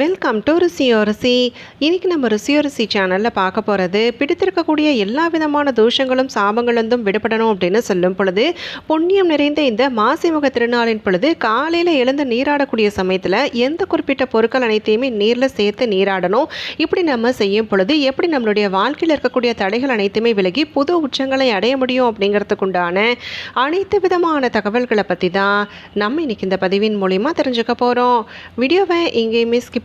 Welcome to ருசியோ ருசி இன்னைக்கு நம்ம ருசியோ ருசி சேனலில் பார்க்க போகிறது பிடித்திருக்கக்கூடிய எல்லா விதமான தோஷங்களும் சாபங்களும் விடுபடணும் அப்படின்னு சொல்லும் பொழுது புண்ணியம் நிறைந்த இந்த மாசிமுக திருநாளின் பொழுது காலையில் எழுந்து நீராடக்கூடிய சமயத்தில் எந்த குறிப்பிட்ட பொருட்கள் அனைத்தையுமே நீரில் சேர்த்து நீராடணும். இப்படி நம்ம செய்யும் பொழுது எப்படி நம்மளுடைய வாழ்க்கையில் இருக்கக்கூடிய தடைகள் அனைத்துமே விலகி புது உச்சங்களை அடைய முடியும் அப்படிங்கிறதுக்குண்டான அனைத்து விதமான தகவல்களை பற்றி தான் நம்ம இன்றைக்கி இந்த பதிவின் மூலிமா தெரிஞ்சுக்க போகிறோம் வீடியோவை இங்கேயுமே ஸ்கிப்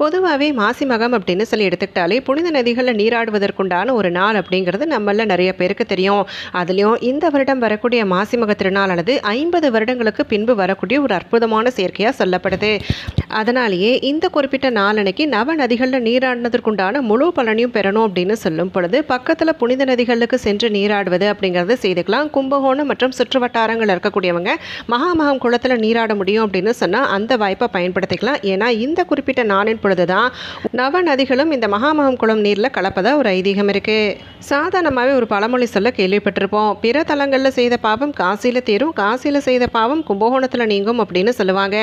பொதுவாகவே மாசி மகம் அப்படின்னு சொல்லி எடுத்துக்கிட்டாலே புனித நதிகளில் நீராடுவதற்குண்டான ஒரு நாள் அப்படிங்கிறது நம்மள நிறைய பேருக்கு தெரியும். அதுலேயும் இந்த வருடம் வரக்கூடிய மாசி மக திருநாளானது ஐம்பது வருடங்களுக்கு பின்பு வரக்கூடிய ஒரு அற்புதமான சேர்க்கையாக சொல்லப்படுது. அதனாலேயே இந்த குறிப்பிட்ட நாளன்னைக்கு நவ நதிகளில் நீராடினதற்குண்டான முழு பலனையும் பெறணும் அப்படின்னு சொல்லும் பொழுது பக்கத்தில் புனித நதிகளுக்கு சென்று நீராடுவது அப்படிங்கிறத செய்துக்கலாம். கும்பகோணம் மற்றும் சுற்றுவட்டாரங்கள் இருக்கக்கூடியவங்க மகாமகம் குளத்தில் நீராட முடியும் அப்படின்னு சொன்னால் அந்த வாய்ப்பை பயன்படுத்திக்கலாம். ஏன்னா இந்த குறிப்பிட்ட நாளின் பொழுது தான் நவ நதிகளும் இந்த மகாமகம் குளம் நீரில் கலப்பதா ஒரு ஐதீகம் இருக்குது சாதாரணமாகவே ஒரு பழமொழி சொல்ல கேள்விப்பட்டிருப்போம். பிற தலங்களில் செய்த பாவம் காசியில் தீரும் காசியில் செய்த பாவம் கும்பகோணத்தில் நீங்கும் அப்படின்னு சொல்லுவாங்க.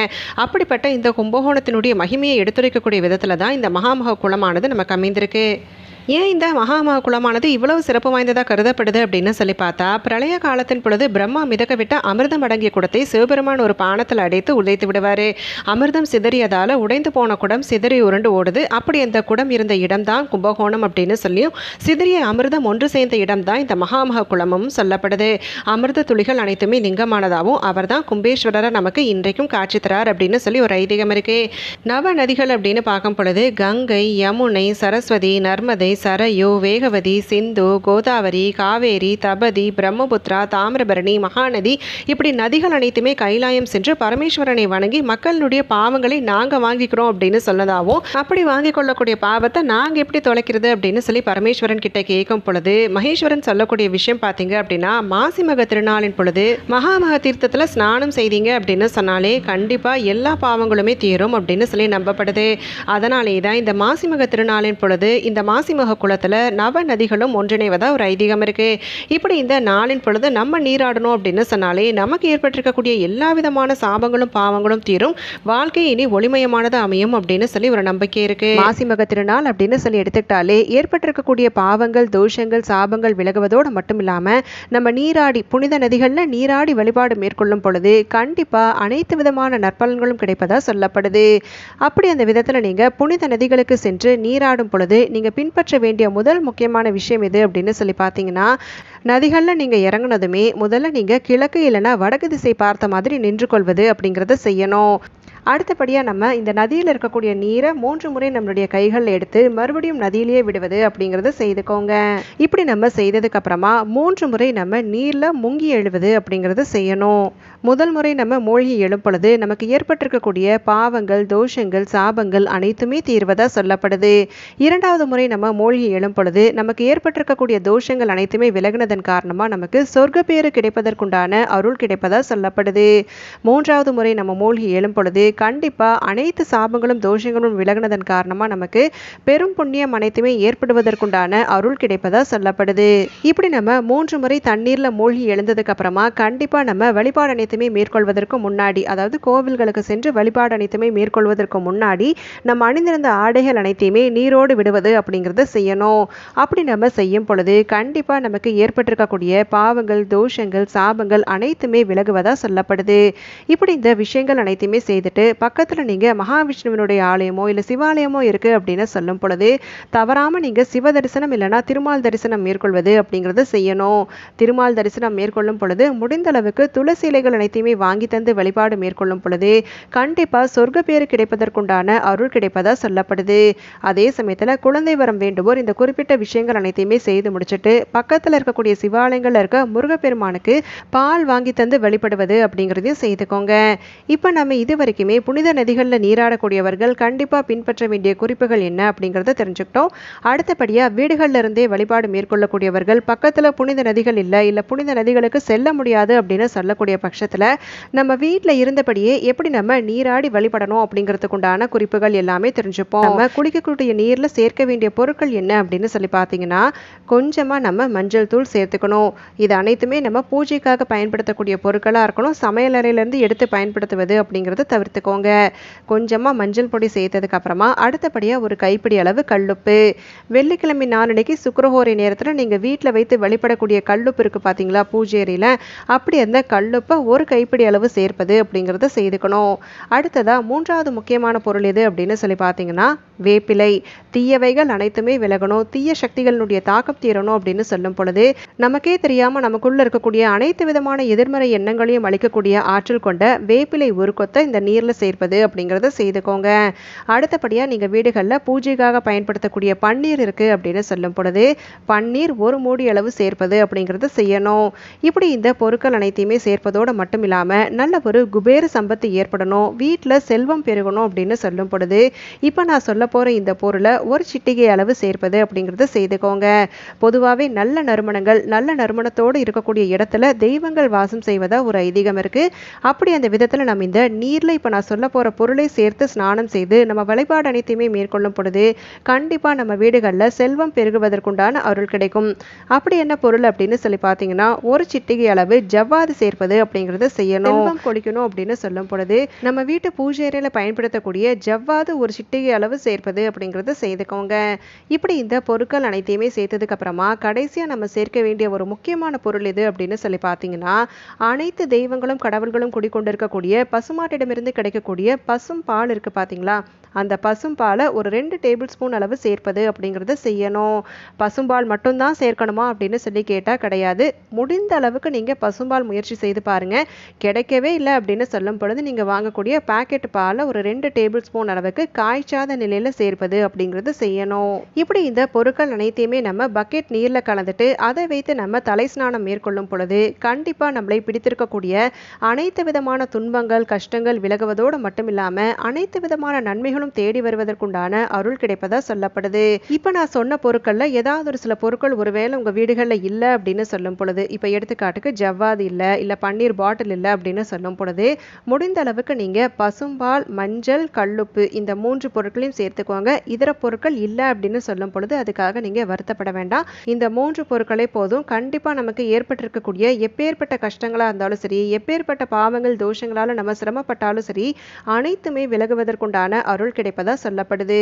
அப்படிப்பட்ட இந்த கும்பகோணத்தினுடைய மகிமையை எடுத்துரைக்கக்கூடிய விதத்தில் தான் இந்த மகாமக குளமானது நமக்கு அமைந்திருக்கு. ஏன் இந்த மகாமக குளமானது இவ்வளவு சிறப்பு வாய்ந்ததாக கருதப்படுது அப்படின்னு சொல்லி பார்த்தா பிரளய காலத்தின் பொழுது பிரம்மா மிதக்க விட்ட அமிர்தம் அடங்கிய குடத்தை சிவபெருமான் ஒரு பானத்தில் அடைத்து உழைத்து விடுவார். அமிர்தம் சிதறியதால் உடைந்து போன குடம் சிதறி உருண்டு ஓடுது. அப்படி அந்த குடம் இருந்த இடம்தான் கும்பகோணம் அப்படின்னு சொல்லியும் சிதறிய அமிர்தம் ஒன்று சேர்ந்த இடம்தான் இந்த மகாமக குளமும் சொல்லப்படுது. அமிர்த துளிகள் அனைத்துமே லிங்கமானதாகவும் அவர் தான் கும்பேஸ்வரரை நமக்கு இன்றைக்கும் காட்சி தரார் அப்படின்னு சொல்லி ஒரு ஐதீகம் இருக்கு. நவ நதிகள் அப்படின்னு பார்க்கும் பொழுது கங்கை யமுனை சரஸ்வதி நர்மதை சரையு வேகவதி சிந்து கோதாவரி காவேரி தபதி பிரம்மபுத்திரா தாமிரபரணி மகாநதி இப்படி நதிகள் அனைத்துமே கைலாயம் சென்று பரமேஸ்வரனை வணங்கி மக்களுடைய பாவங்களை நாங்கள் வாங்கிக்கிறோம் அப்படின்னு சொன்னதாகவும் அப்படி வாங்கி கொள்ளக்கூடிய பாவத்தை நாங்கள் எப்படி தொலைக்கிறது அப்படின்னு சொல்லி பரமேஸ்வரன் கிட்ட கேட்கும் பொழுது மகேஸ்வரன் சொல்லக்கூடிய விஷயம் பார்த்தீங்க அப்படின்னா மாசிமக திருநாளின் பொழுது மகாமக தீர்த்தத்தில் ஸ்நானம் செய்தீங்க அப்படின்னு சொன்னாலே கண்டிப்பாக எல்லா பாவங்களுமே தீரும் அப்படின்னு சொல்லி நம்பப்படுது. அதனாலே தான் இந்த மாசிமக திருநாளின் பொழுது இந்த மாசிமக குளத்தில் நவ நதிகளும் ஒன்றிணைவதாக ஒரு ஐதீகம் இருக்குது இப்படி இந்த நாளின் பொழுது நம்ம நீராடணும் அப்படின்னு சொன்னாலே நமக்கு ஏற்பட்டிருக்கக்கூடிய எல்லா விதமான சாபங்களும் பாவங்களும் தீரும். வாழ்க்கை இனி ஒளிமயமானது அமையும் அப்படின்னு சொல்லி ஒரு நம்பிக்கை இருக்கு. மாசிமக திருநாள் அப்படின்னு சொல்லி எடுத்துக்கிட்டாலே ஏற்பட்டிருக்கக்கூடிய பாவங்கள் தோஷங்கள் சாபங்கள் விலகுவதோடு மட்டும் இல்லாமல் நம்ம நீராடி புனித நதிகளில் நீராடி வழிபாடு மேற்கொள்ளும் பொழுது கண்டிப்பாக அனைத்து விதமான நற்பலன்களும் கிடைப்பதாக சொல்லப்படுது. அப்படி அந்த விதத்தில் நீங்கள் புனித நதிகளுக்கு சென்று நீராடும் பொழுது நீங்கள் பின்பற்ற வேண்டிய முதல் முக்கியமான விஷயம் எது அப்படின்னு சொல்லி பார்த்தீங்கன்னா நதிகளில் நீங்கள் இறங்குனதுமே முதல்ல நீங்கள் கிழக்கு இல்லைன்னா வடக்கு திசை பார்த்த மாதிரி நின்று கொள்வது அப்படிங்கிறத செய்யணும். அடுத்தபடியாக நம்ம இந்த நதியில் இருக்கக்கூடிய நீரை மூன்று முறை நம்மளுடைய கைகளில் எடுத்து மறுபடியும் நதியிலேயே விடுவது அப்படிங்கிறத செய்துக்கோங்க. இப்படி நம்ம செய்ததுக்கு அப்புறமா மூன்று முறை நம்ம நீரில் முங்கி எழுவது அப்படிங்கிறத செய்யணும். முதல் முறை நம்ம மூழ்கி எழும் பொழுது நமக்கு ஏற்பட்டிருக்கக்கூடிய பாவங்கள் தோஷங்கள் சாபங்கள் அனைத்துமே தீர்வதாக சொல்லப்படுது. இரண்டாவது முறை நம்ம மூழ்கி எழும் பொழுது நமக்கு ஏற்பட்டிருக்கக்கூடிய தோஷங்கள் அனைத்துமே விலகினதன் காரணமாக நமக்கு சொர்க்க பேறு கிடைப்பதற்குண்டான அருள் கிடைப்பதாக சொல்லப்படுது. மூன்றாவது முறை நம்ம மூழ்கி எழும் பொழுது கண்டிப்பாக அனைத்து சாபங்களும் தோஷங்களும் விலகினதன் காரணமாக நமக்கு பெரும் புண்ணியம் அனைத்துமே ஏற்படுவதற்குண்டான அருள் கிடைப்பதாக சொல்லப்படுது. இப்படி நம்ம மூன்று முறை தண்ணீரில் மூழ்கி எழுந்ததுக்கு அப்புறமா கண்டிப்பாக நம்ம வழிபாடு அனைத்துமே மேற்கொள்வதற்கு முன்னாடி அதாவது கோவில்களுக்கு சென்று வழிபாடு அனைத்துமே மேற்கொள்வதற்கு முன்னாடி நம்ம அணிந்திருந்த ஆடைகள் அனைத்தையுமே நீரோடு விடுவது அப்படிங்கிறத செய்யணும். அப்படி நம்ம செய்யும் பொழுது கண்டிப்பாக நமக்கு ஏற்பட்டிருக்கக்கூடிய பாவங்கள் தோஷங்கள் சாபங்கள் அனைத்துமே விலகுவதாக சொல்லப்படுது. இப்படி இந்த விஷயங்கள் அனைத்தையுமே செய்துட்டு பக்கத்தில் நீங்கள் மகாவிஷ்ணுவினுடைய ஆலயமோ இல்லை சிவாலயமோ இருக்குது அப்படின்னு சொல்லும் பொழுது தவறாமல் நீங்கள் சிவ தரிசனம் இல்லைனா திருமால் தரிசனம் மேற்கொள்வது அப்படிங்கிறத செய்யணும். திருமால் தரிசனம் மேற்கொள்ளும் பொழுது முடிந்த அளவுக்கு துளசி இலைகள் அனைத்தையுமே வாங்கி தந்து வழிபாடு மேற்கொள்ளும் பொழுது கண்டிப்பாக சொர்க்க பேரு கிடைப்பதற்குண்டான அருள் கிடைப்பதா சொல்லப்படுது. அதே சமயத்தில் குழந்தை வரம் வேண்டுவோர் இந்த குறிப்பிட்ட விஷயங்கள் அனைத்தையுமே செய்து முடிச்சுட்டு பக்கத்தில் இருக்கக்கூடிய சிவாலயங்களில் இருக்க முருகப்பெருமானுக்கு பால் வாங்கி தந்து வழிபடுவது அப்படிங்கிறதையும் செய்துக்கோங்க. இப்போ நம்ம இது வரைக்குமே புனித நதிகளில் நீராடக்கூடியவர்கள் கண்டிப்பாக பின்பற்ற வேண்டிய குறிப்புகள் என்ன அப்படிங்கிறத தெரிஞ்சுக்கிட்டோம். அடுத்தபடியாக வீடுகளில் இருந்தே வழிபாடு மேற்கொள்ளக்கூடியவர்கள் பக்கத்தில் புனித நதிகள் இல்லை இல்லை புனித நதிகளுக்கு செல்ல முடியாது அப்படின்னு சொல்லக்கூடிய பட்சத்தில் நம்ம வீட்டில் இருந்தபடியே எப்படி நம்ம நீராடி வழிபடணும் அப்படிங்கிறதுக்குண்டான குறிப்புகள் எல்லாமே தெரிஞ்சுப்போம். நம்ம குளிக்கக்கூடிய நீரில் சேர்க்க வேண்டிய பொருட்கள் என்ன அப்படின்னு சொல்லி பார்த்தீங்கன்னா கொஞ்சமாக நம்ம மஞ்சள் தூள் சேர்த்துக்கணும். இது அனைத்துமே நம்ம பூஜைக்காக பயன்படுத்தக்கூடிய பொருட்களாக இருக்கணும். சமையலறையிலேருந்து எடுத்து பயன்படுத்துவது அப்படிங்கிறத தவிர்த்துக்கோங்க கொஞ்சமாக மஞ்சள் பொடி சேர்த்ததுக்கு அப்புறமா அடுத்தபடியாக ஒரு கைப்பிடி அளவு கல்லுப்பு. வெள்ளிக்கிழமை நாளன்னைக்கு சுக்கரஹோரை நேரத்தில் நீங்கள் வீட்டில் வைத்து வழிபடக்கூடிய கல்லுப்பு இருக்குது பார்த்தீங்களா பூஜேரியில் அப்படி அந்த கல்லுப்பை ஒரு கைப்பிடி அளவு சேர்ப்பது அப்படிங்கிறத செய்துக்கணும். அடுத்ததாக மூன்றாவது முக்கியமான பொருள் எது அப்படின்னு சொல்லி பார்த்தீங்கன்னா வேப்பிலை தீயவைகள் அனைத்துமே விலகணும் தீய சக்திகளினுடைய தாக்கம் தீரணும் அப்படின்னு சொல்லும் பொழுது நமக்கே தெரியாமல் நமக்குள்ள இருக்கக்கூடிய அனைத்து விதமான எதிர்மறை எண்ணங்களையும் அளிக்கக்கூடிய ஆற்றல் கொண்ட வேப்பிலை ஒரு இந்த நீரில் சேர்ப்பது அப்படிங்கிறத செய்துக்கோங்க. அடுத்தபடியாக நீங்கள் வீடுகளில் பூஜைக்காக பயன்படுத்தக்கூடிய பன்னீர் இருக்குது அப்படின்னு சொல்லும் பொழுது பன்னீர் ஒரு மூடி அளவு சேர்ப்பது அப்படிங்கிறத செய்யணும். இப்படி இந்த பொருட்கள் அனைத்தையுமே சேர்ப்பதோடு மட்டும் இல்லாமல் நல்ல ஒரு குபேர சம்பத்து ஏற்படணும் வீட்டில் செல்வம் பெருகணும் அப்படின்னு சொல்லும் பொழுது இப்போ நான் சொல்ல போகிற இந்த பொருளை ஒரு சிட்டிகை அளவு சேர்ப்பது அப்படிங்கிறத செய்துக்கோங்க. பொதுவாகவே நல்ல நறுமணங்கள் நல்ல நறுமணத்தோடு இருக்கக்கூடிய இடத்துல தெய்வங்கள் வாசம் செய்வதா ஒரு ஐதீகம் இருக்குது அப்படி அந்த விதத்தில் நம்ம இந்த நீரில் இப்போ நான் சொல்ல போகிற பொருளை சேர்த்து ஸ்நானம் செய்து நம்ம வழிபாடு அனைத்தையுமே மேற்கொள்ளும் பொழுது கண்டிப்பாக நம்ம வீடுகளில் செல்வம் பெருகுவதற்குண்டான அருள் கிடைக்கும். அப்படி என்ன பொருள் அப்படின்னு சொல்லி பார்த்தீங்கன்னா ஒரு சிட்டிகை அளவு ஜவ்வாது சேர்ப்பது அப்படிங்கிறத செய்யணும். செல்வம் கொளிக்கணும் அப்படின்னு சொல்லும் பொழுது நம்ம வீட்டு பூஜை அறையில் பயன்படுத்தக்கூடிய ஜவ்வாது ஒரு சிட்டிகை அளவு சேர்ப்பது அப்படிங்கிறத செய்துக்கோங்க. இப்படி இந்த பொருட்கள் அனைத்தையுமே சேர்த்ததுக்கு அப்புறமா கடைசியாக நம்ம சேர்க்க வேண்டிய ஒரு முக்கியமான பொருள் எது அப்படின்னு சொல்லி பார்த்தீங்கன்னா அனைத்து தெய்வங்களும் கடவுள்களும் குடிக்கொண்டிருக்கக்கூடிய பசுமாட்டிடமிருந்து கிடைக்கக்கூடிய பசும் பால் இருக்குது பார்த்தீங்களா? அந்த பசும்பாலை ஒரு ரெண்டு டேபிள் ஸ்பூன் அளவு சேர்ப்பது அப்படிங்கிறத செய்யணும். பசும்பால் மட்டும்தான் சேர்க்கணுமா அப்படின்னு சொல்லி கேட்டால் கிடையாது. முடிந்த அளவுக்கு நீங்கள் பசும்பால் முயற்சி செய்து பாருங்கள் கிடைக்கவே இல்லை அப்படின்னு சொல்லும் பொழுது நீங்கள் வாங்கக்கூடிய பாக்கெட் பாலை ஒரு ரெண்டு டேபிள் ஸ்பூன் அளவுக்கு காய்ச்சாத நிலையில் சேர்ப்பது அப்படிங்கிறது செய்யணும். இப்படி இந்த பொருட்கள் அனைத்தையுமே நம்ம பக்கெட் நீரில் கலந்துட்டு அதை வைத்து நம்ம தலை ஸ்நானம் மேற்கொள்ளும் பொழுது கண்டிப்பாக நம்மளை பிடித்திருக்கக்கூடிய அனைத்து விதமான துன்பங்கள் கஷ்டங்கள் விலகுவதோடு மட்டும் இல்லாமல் அனைத்து விதமான நன்மைகளும் தேடி வருவதற்குண்டான அருள் கிடைப்பதா சொல்லப்படுது. இப்போ நான் சொன்ன பொருட்களில் ஏதாவது ஒரு சில பொருட்கள் ஒருவேளை உங்கள் வீடுகளில் இல்லை அப்படின்னு சொல்லும் பொழுது இப்போ எடுத்துக்காட்டுக்கு ஜவ்வாது இல்லை இல்லை பன்னீர் பாட்டில் இல்லை அப்படின்னு சொல்லும் பொழுது முடிந்த அளவுக்கு நீங்கள் பசும்பால் மஞ்சள் கல்லுப்பு இந்த மூன்று பொருட்களையும் சேர்த்துக்கோங்க. இதர பொருட்கள் இல்லை அப்படின்னு சொல்லும் பொழுது அதுக்காக நீங்கள் வருத்தப்பட வேண்டாம். இந்த மூன்று பொருட்களே போதும். கண்டிப்பாக நமக்கு ஏற்பட்டிருக்கக்கூடிய எப்பேற்பட்ட கஷ்டங்களாக இருந்தாலும் சரி எப்பேற்பட்ட பாவங்கள் தோஷங்களால் நம்ம சிரமப்பட்டாலும் சரி அனைத்துமே விலகுவதற்குண்டான அருள் கிடைப்பதா சொல்லப்படுது.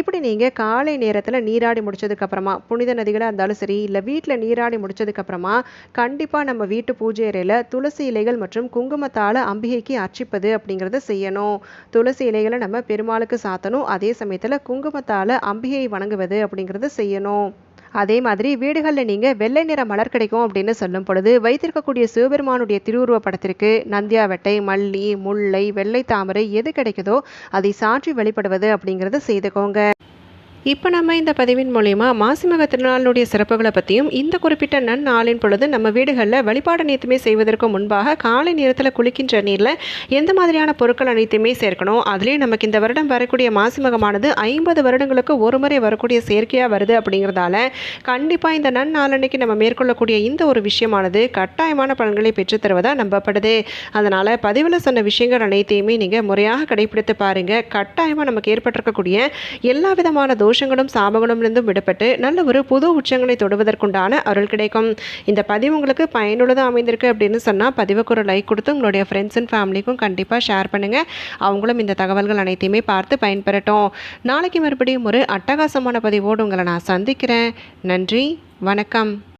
இப்படி நீங்கள் காலை நேரத்தில் நீராடி முடிச்சதுக்கப்புறமா புனித நதிகளாக இருந்தாலும் சரி இல்லை வீட்டில் நீராடி முடிச்சதுக்கப்புறமா கண்டிப்பாக நம்ம வீட்டு பூஜை அறையில் துளசி இலைகள் மற்றும் குங்குமத்தால் அம்பிகைக்கு அர்ச்சிப்பது அப்படிங்கிறத செய்யணும். துளசி இலைகளை நம்ம பெருமாளுக்கு சாத்தணும். அதே சமயத்தில் குங்குமத்தால் அம்பிகையை வணங்குவது அப்படிங்கிறத செய்யணும். அதே மாதிரி வீடுகளில் நீங்கள் வெள்ளை நிற மலர் கிடைக்கும் அப்படின்னு சொல்லும் பொழுது வைத்திருக்கக்கூடிய சிவபெருமானுடைய திருவுருவ படத்திற்கு நந்தியாவட்டை மல்லி முல்லை வெள்ளை தாமரை எது கிடைக்குதோ அதை சாற்றி வழிபடுவது அப்படிங்கிறத செய்துக்கோங்க. இப்போ நம்ம இந்த பதிவின் மூலயமா மாசிமக திருநாளினுடைய சிறப்புகளை பற்றியும் இந்த குறிப்பிட்ட நன்னாளின் பொழுது நம்ம வீடுகளில் வழிபாடு அனைத்துமே செய்வதற்கு முன்பாக காலை நேரத்தில் குளிக்கின்ற நீரில் எந்த மாதிரியான பொருட்கள் அனைத்துமே சேர்க்கணும்? அதுலேயும் நமக்கு இந்த வருடம் வரக்கூடிய மாசிமகமானது ஐம்பது வருடங்களுக்கு ஒரு முறை வரக்கூடிய செயற்கையாக வருது அப்படிங்கிறதால கண்டிப்பாக இந்த நன்னாளன்னைக்கு நம்ம மேற்கொள்ளக்கூடிய இந்த ஒரு விஷயமானது கட்டாயமான பலன்களை பெற்றுத்தருவதாக நம்பப்படுது. அதனால் பதிவில் சொன்ன விஷயங்கள் அனைத்தையுமே நீங்கள் முறையாக கடைபிடித்து பாருங்கள் கட்டாயமாக நமக்கு ஏற்பட்டிருக்கக்கூடிய எல்லா விதமான தோஷங்களும் சாபங்களும் விடுபட்டு நல்ல ஒரு புது உச்சங்களை தொடுவதற்குண்டான அருள் கிடைக்கும். இந்த பதிவு உங்களுக்கு பயனுள்ளதாக அமைந்திருக்கு அப்படின்னு சொன்னால் பதிவுக்கு ஒரு லைக் கொடுத்து உங்களுடைய ஃப்ரெண்ட்ஸ் அண்ட் ஃபேமிலிக்கும் கண்டிப்பாக ஷேர் பண்ணுங்கள் அவங்களும் இந்த தகவல்கள் அனைத்தையுமே பார்த்து பயன்பெறட்டும். நாளைக்கு மறுபடியும் ஒரு அட்டகாசமான பதிவோடு உங்களை நான் சந்திக்கிறேன். நன்றி வணக்கம்.